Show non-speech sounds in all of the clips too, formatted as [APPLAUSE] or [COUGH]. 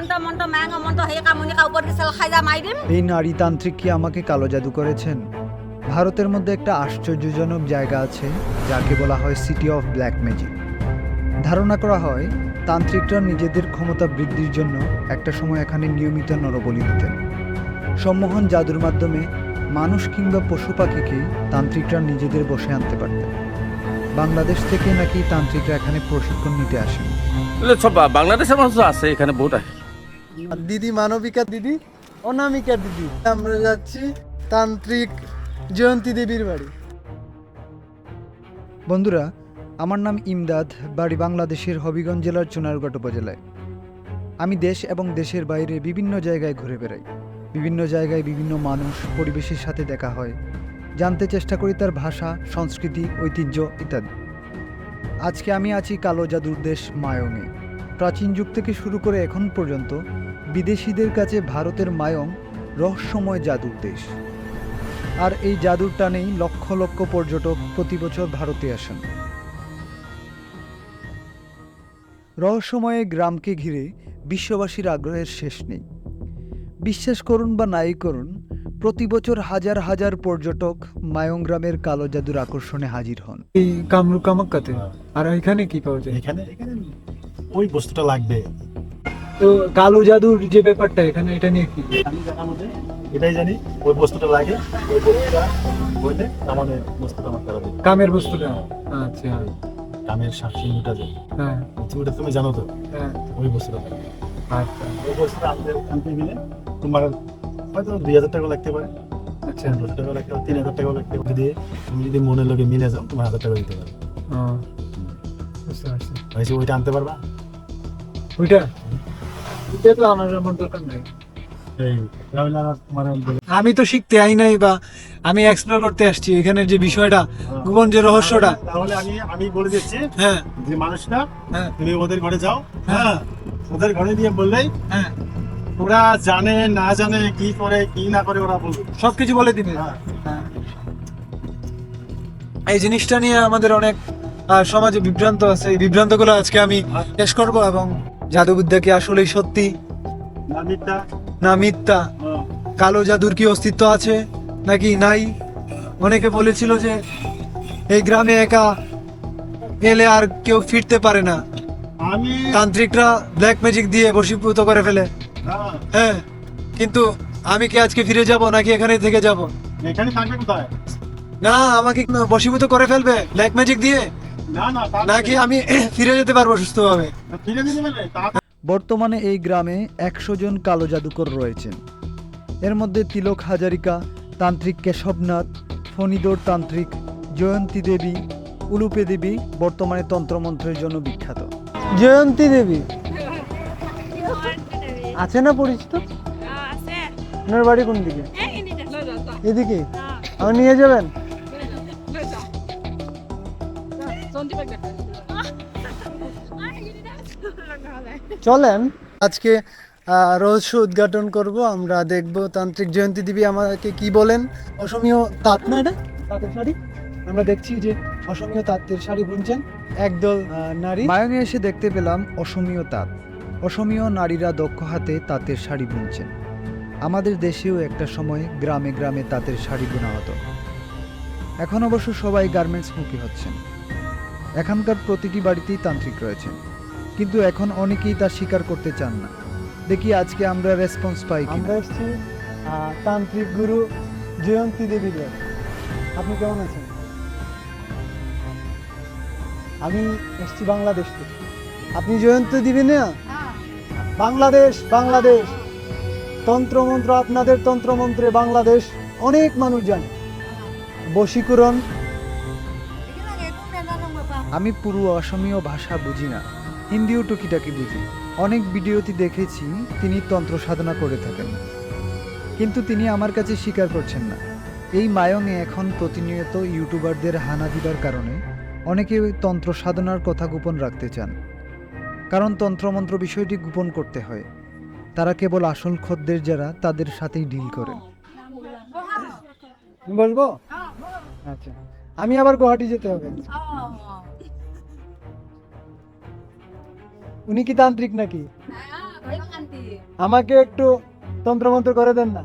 Mont Mont manga Mont হয়ে কামুনি কাউপর কি সাল খাইজা মাই দিম। এই নারী তান্ত্রিক কি আমাকে কালো জাদু করেছেন। ভারতের মধ্যে একটা আশ্চর্যজনক জায়গা আছে যাকে বলা হয় সিটি অফ ব্ল্যাক ম্যাজিক ধারণা করা হয় তান্ত্রিকরা নিজেদের ক্ষমতা বৃদ্ধির জন্য একটা সময় এখানে নিয়মিত নরবলি দিতেন সম্মোহন জাদুর মাধ্যমে মানুষ কিংবা পশু পাখিকে তান্ত্রিকরা নিজেদের বসে আনতে পারতেন। বাংলাদেশ থেকে নাকি তান্ত্রিকরা এখানে প্রশিক্ষণ নিতে আসেন? সব বাংলাদেশের মানুষ আছে এখানে বহুত আছে। দিদি মানবিকা দিদি, অনামিকা দিদি। আমরা যাচ্ছি তান্ত্রিক জয়ন্তী দেবীর বাড়ি। বন্ধুরা, আমার নাম ইমদাদ, বাড়ি বাংলাদেশের হবিগঞ্জ জেলার চুনারগড় উপজেলায়। আমি দেশ এবং দেশের বাইরে বিভিন্ন জায়গায় ঘুরে বেড়াই। বিভিন্ন জায়গায় বিভিন্ন মানুষ পরিবেশের সাথে দেখা হয়। জানতে চেষ্টা করি তার ভাষা, সংস্কৃতি, ঐতিহ্য ইত্যাদি। আজকে আমি আছি কালো জাদুর দেশ মায়ংয়ে। প্রাচীন যুগ থেকে শুরু করে এখন পর্যন্ত বিদেশিদের কাছে ভারতের মায়ং রহস্যময় জাদুর দেশ। আর এই জাদুর টানেই লক্ষ লক্ষ পর্যটক প্রতি বছর ভারতে আসেন। রহস্যময় গ্রামকে ঘিরে বিশ্ববাসীর আগ্রহের শেষ নেই। বিশ্বাস করুন বা নাই করুন প্রতি বছর হাজার হাজার পর্যটক মায়ং গ্রামের কালো জাদুর আকর্ষণে হাজির হন। এই কামরূপ কামাক্কাতে? আর এখানে কি পাওয়া যায়? এখানে এখানে ওই বস্তুটা লাগবে। তো কালো জাদুর যে ব্যাপারটা এখানে এটা নিয়ে কি? আমি জানার মধ্যে এটাই জানি ওই বস্তুটা লাগে ওই বস্তুটা হইলে আমাদের বস্তুটা আমার করা কামের বস্তুটা? আচ্ছা। কামের সাক্ষী মিটা যায় হ্যাঁ ওটা তুমি জানো তো? হ্যাঁ। ওই বস্তুটা আচ্ছা। ওই বস্তুটা আনতে আনতে গেলে তোমার হয়তো দুই হাজার টাকা লাগতে পারে। আচ্ছা। দশ টাকা লাগতে পারে তিন হাজার টাকা লাগতে পারে। যদি তুমি যদি মনের লোকে মিলে যাও তোমার হাজার টাকা দিতে পারে। ও, বুঝতে পারছি। ওইটা আনতে পারবা? ওইটা? তো আমার দরকার নাই। আমি তো শিখতে আই নাই বা আমি এক্সপ্লোর করতে আসছি এখানের যে বিষয়টা গোপন যে রহস্যটা। তাহলে আমি আমি বলে দিচ্ছি হ্যাঁ। যে মানুষটা হ্যাঁ। তুমি ওদের ঘরে যাও। হ্যাঁ। ওদের ঘরে দিয়ে বললেই হ্যাঁ। ওরা জানে না জানে কি করে কি না করে ওরা বলবে। সবকিছু বলে দিবে। হ্যাঁ। হ্যাঁ। এই জিনিসটা নিয়ে আমাদের অনেক আহ, সমাজে বিভ্রান্ত আছে। এই বিভ্রান্তগুলো আজকে আমি শেষ করব এবং জাদুবিদ্যা কি আসলেই সত্যি? না মিথ্যা? কালো জাদুর কি অস্তিত্ব আছে? নাকি নাই? অনেকে বলেছিল যে এই গ্রামে একা এলে আর কেউ ফিরতে পারে না। আমি তান্ত্রিকরা ব্ল্যাক ম্যাজিক দিয়ে বশীভূত করে ফেলে। হ্যাঁ, হ্যাঁ কিন্তু আমি কি আজকে ফিরে যাব নাকি এখানে থেকে যাব? এখানে থাকবে কোথায়? না আমাকে বশীভূত করে ফেলবে ব্ল্যাক ম্যাজিক দিয়ে? নাকি আমি [CLEARS THROAT] ফিরে যেতে পারব সুস্থভাবে? বর্তমানে এই গ্রামে একশো জন কালো জাদুকর রয়েছেন। এর মধ্যে তিলক হাজারিকা তান্ত্রিক কেশবনাথ ফণিদর তান্ত্রিক জয়ন্তী দেবী উলুপে দেবী বর্তমানে তন্ত্রমন্ত্রের জন্য বিখ্যাত। জয়ন্তী দেবী? আছে না পরিচিত? আছে। আপনার বাড়ি কোন দিকে? এদিকে? নিয়ে যাবেন? চলেন। আজকে রহস্য উদ্ঘাটন করব। আমরা দেখব তান্ত্রিক জয়ন্তী দেবী আমাকে কি বলেন। অসমীয় তাঁত না এটা? তাঁতের শাড়ি? আমরা দেখছি যে অসমীয় তাঁতের শাড়ি বুনছেন একদল নারী। মায়ঙে এসে দেখতে পেলাম অসমীয় তাঁত। অসমীয় নারীরা দক্ষ হাতে তাঁতের শাড়ি বুনছেন। আমাদের দেশেও একটা সময় গ্রামে গ্রামে তাঁতের শাড়ি বোনা হতো। এখন অবশ্য সবাই গার্মেন্টস মুখী হচ্ছেন। এখানকার প্রতিটি বাড়িতেই তান্ত্রিক রয়েছেন কিন্তু এখন অনেকেই তা স্বীকার করতে চান না। দেখি আজকে আমরা রেসপন্স পাই আমরা এসেছি তান্ত্রিক গুরু জয়ন্তী বাড়ি। আপনি কেমন আছেন? আমি এসেছি বাংলাদেশ থেকে। আপনি জয়ন্তী দেবী না? বাংলাদেশ বাংলাদেশ। তন্ত্রমন্ত্র, আপনাদের তন্ত্রমন্ত্রে বাংলাদেশ অনেক মানুষ জানে। বশীকরণ আমি পুরো অসমীয় ভাষা বুঝি না। হিন্দিও টুকিটাকি বুঝি। অনেক ভিডিওতে দেখেছি তিনি তন্ত্র সাধনা করে থাকেন। কিন্তু তিনি আমার কাছে স্বীকার করছেন না। এই মায়ংয়ে এখন প্রতিনিয়ত ইউটিউবারদের হানা দিবার কারণে অনেকে ওই তন্ত্র সাধনার কথা গোপন রাখতে চান। কারণ তন্ত্রমন্ত্র বিষয়টি গোপন করতে হয়। তারা কেবল আসল খদ্দের যারা তাদের সাথেই ডিল করেন। বলব আচ্ছা। আমি আবার গুয়াহাটি যেতে হবে। উনি কি তান্ত্রিক নাকি? আমাকে একটু তন্ত্রমন্ত্র করে দেন না।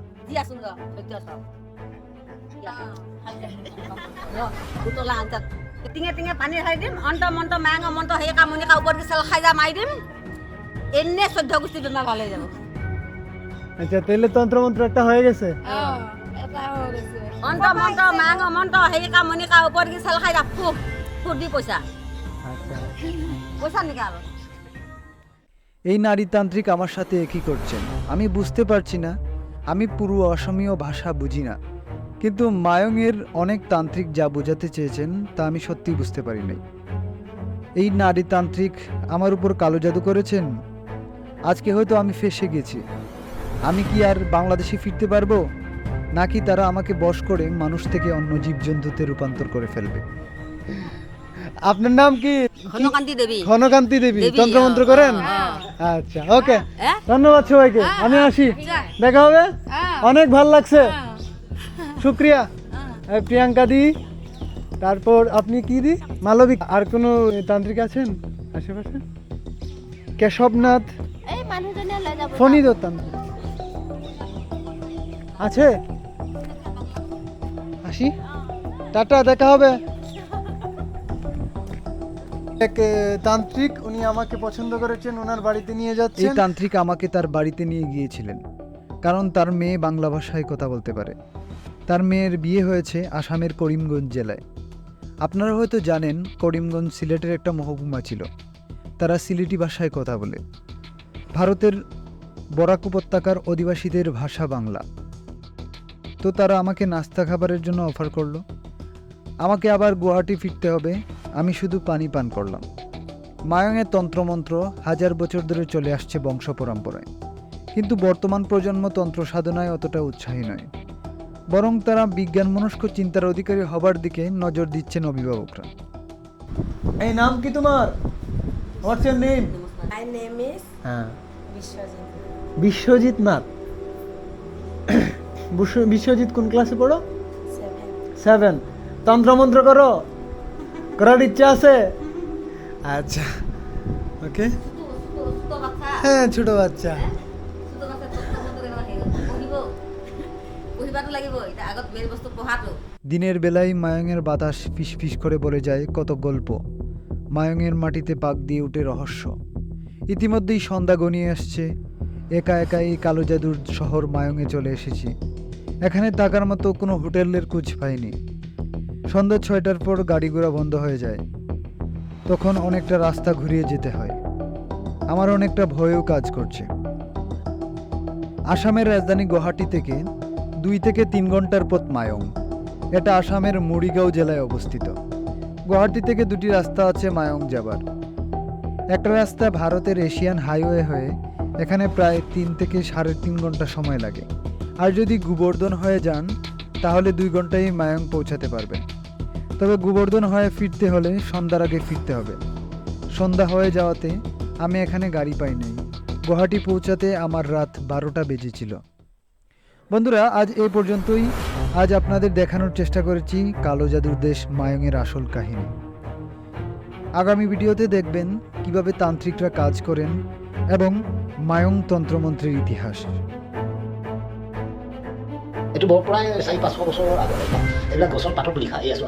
টিঙে টিঙে পানী ঢালি দিম অন্ত মন্ত মায়ঙ মন্ত সেই কামনি কা ওপৰত চেল খাই যা মাৰি দিম এনে চৈধ্য গোষ্ঠী বেমাৰ ভালো হৈ যাব আচ্ছা তাহলে তন্ত্রমন্ত্র একটা হয়ে গেছে? অন্ত মন্ত মায়ঙ মন্ত সেই কামনি কা ওপৰত চেল খাই যা ফু ফুট দি পইচা পইচা নিকাল এই নারীতান্ত্রিক আমার সাথে একই করছেন। আমি বুঝতে পারছি না, আমি পুরো অসমীয় ভাষা বুঝি না। কিন্তু মায়ংয়ের অনেক তান্ত্রিক যা বোঝাতে চেয়েছেন, তা আমি সত্যি বুঝতে পারি নাই। এই নারীতান্ত্রিক আমার উপর কালো জাদু করেছেন? আজকে হয়তো আমি ফেসে গেছি। আমি কি আর বাংলাদেশে ফিরতে পারব? নাকি তারা আমাকে বশ করে মানুষ থেকে অন্য জীবজন্তুতে রূপান্তর করে ফেলবে? আপনার নাম কি? ঘনকান্তি দেৱী ঘনকান্তি দেবী। দেবী, তন্ত্রমন্ত্র হ্যাঁ, করেন? হ্যাঁ। আচ্ছা ওকে। হ্যাঁ? ধন্যবাদ সবাইকে। আমি আসি। দেখা হবে? অনেক ভালো লাগছে। শুক্রিয়া। এই প্রিয়াঙ্কা দি। তারপর আপনি কি দি? মালবিক আর কোনো তান্ত্রিক আছেন আশেপাশে? কেশবনাথ। ফণিদত্ত তান্ত্রিক। আছে? আসি। টাটা দেখা হবে। এক তান্ত্রিক উনি আমাকে পছন্দ করেছেন ওনার বাড়িতে নিয়ে এই যাচ্ছেন। তান্ত্রিক আমাকে তার বাড়িতে নিয়ে গিয়েছিলেন কারণ তার মেয়ে বাংলা ভাষায় কথা বলতে পারে। তার মেয়ের বিয়ে হয়েছে আসামের করিমগঞ্জ জেলায়। আপনারা হয়তো জানেন করিমগঞ্জ সিলেটের একটা মহকুমা ছিল। তারা সিলেটি ভাষায় কথা বলে। ভারতের বরাক উপত্যকার অধিবাসীদের ভাষা বাংলা। তো তারা আমাকে নাস্তা খাবারের জন্য অফার করল। আমাকে আবার গুয়াহাটি ফিরতে হবে। আমি শুধু পানি পান করলাম। মায়ংয়ের তন্ত্রমন্ত্র হাজার বছর ধরে চলে আসছে বংশ পরম্পরায়। কিন্তু বর্তমান প্রজন্ম তন্ত্র সাধনায় অতটা উৎসাহী নয়। বরং তারা বিজ্ঞান মনস্ক চিন্তার অধিকারী হবার দিকে নজর দিচ্ছেন অভিভাবকরা। এই নাম কি তোমার? What's your name my name is হ্যাঁ। বিশ্বজিৎ বিশ্বজিৎ নাথ বিশ্ব- বিশ্বজিৎ কোন ক্লাসে পড়ো? সেভেন তন্ত্রমন্ত্র করো। করার ইচ্ছা আছে? আচ্ছা ওকে। হ্যাঁ ছোট বাচ্চা। পঢ়াটো। দিনের বেলায় মায়ঙের বাতাস ফিস ফিস করে বলে যায় কত গল্প। মায়ঙের মাটিতে পাক দিয়ে উঠে রহস্য। ইতিমধ্যেই সন্ধ্যা গনিয়ে আসছে। একা একা এই কালো জাদুর শহর মায়ঙে চলে এসেছি। এখানে থাকার মতো কোনো হোটেলের কুচ পাইনি। সন্ধ্যা ছয়টার পর গাড়ি ঘোড়া বন্ধ হয়ে যায়। তখন অনেকটা রাস্তা ঘুরিয়ে যেতে হয়। আমার অনেকটা ভয়ও কাজ করছে। আসামের রাজধানী গুয়াহাটি থেকে দুই থেকে তিন ঘণ্টার পথ মায়ং। এটা আসামের মুড়িগাঁও জেলায় অবস্থিত। গুয়াহাটি থেকে দুটি রাস্তা আছে মায়ং যাবার। একটা রাস্তা ভারতের এশিয়ান হাইওয়ে হয়ে এখানে প্রায় তিন থেকে সাড়ে তিন ঘণ্টা সময় লাগে। আর যদি গোবর্ধন হয়ে যান, তাহলে দুই ঘন্টায় মায়ং পৌঁছাতে পারবেন। তবে গোবর্ধন হয়ে ফিরতে হলে সন্ধ্যার আগে ফিরতে হবে। সন্ধ্যা হয়ে যাওয়াতে আমি এখানে গাড়ি পাই নাই। গুয়াহাটি পৌঁছাতে আমার রাত বারোটা বেজেছিল। বন্ধুরা, আজ এই পর্যন্তই। আজ আপনাদের দেখানোর চেষ্টা করেছি কালো জাদুর দেশ মায়ংয়ের আসল কাহিনী। আগামী ভিডিওতে দেখবেন কীভাবে তান্ত্রিকরা কাজ করেন এবং মায়ং তন্ত্রমন্ত্রের ইতিহাস। এইটো বৰ প্ৰায় চাৰি পাঁচশো বছৰৰ আগত এইবিলাক গছৰ পাতত লিখা, এই আছো